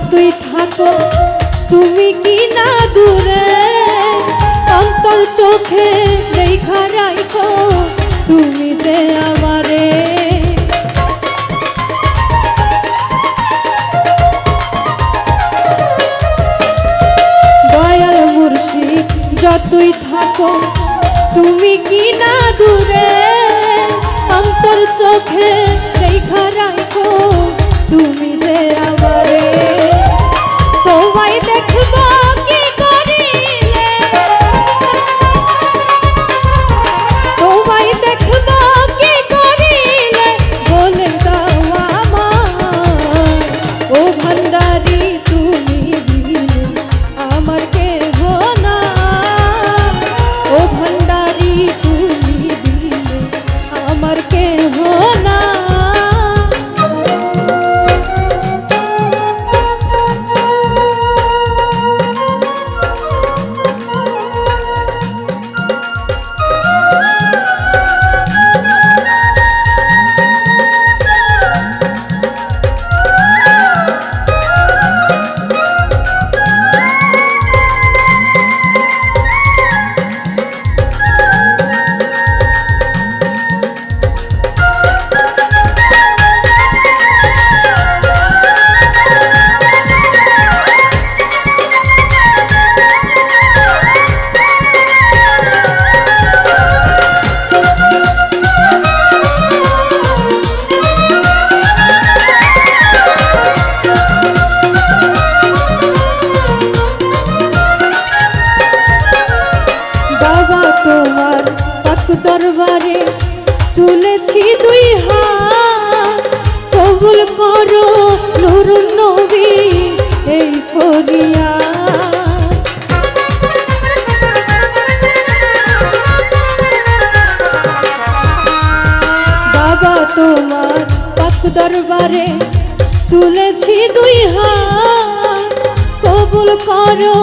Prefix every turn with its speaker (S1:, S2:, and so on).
S1: যতই থাকো, তুমি কি না দূরে? অন্তর চোখে দেখা রাখো, তুমি যে আমারে। দয়াল মুর্শিদ, যতই থাকো, তুমি কি না দূরে? অন্তর চোখে দেখা রাখো, তুমি যে আমারে। দরবারে তুলেছি দুই হাত। কবুল করো নুরুন নবী, এই ফরিয়া। বাবা তোমার পাক দরবারে তুলেছি দুই হাত। কবুল করো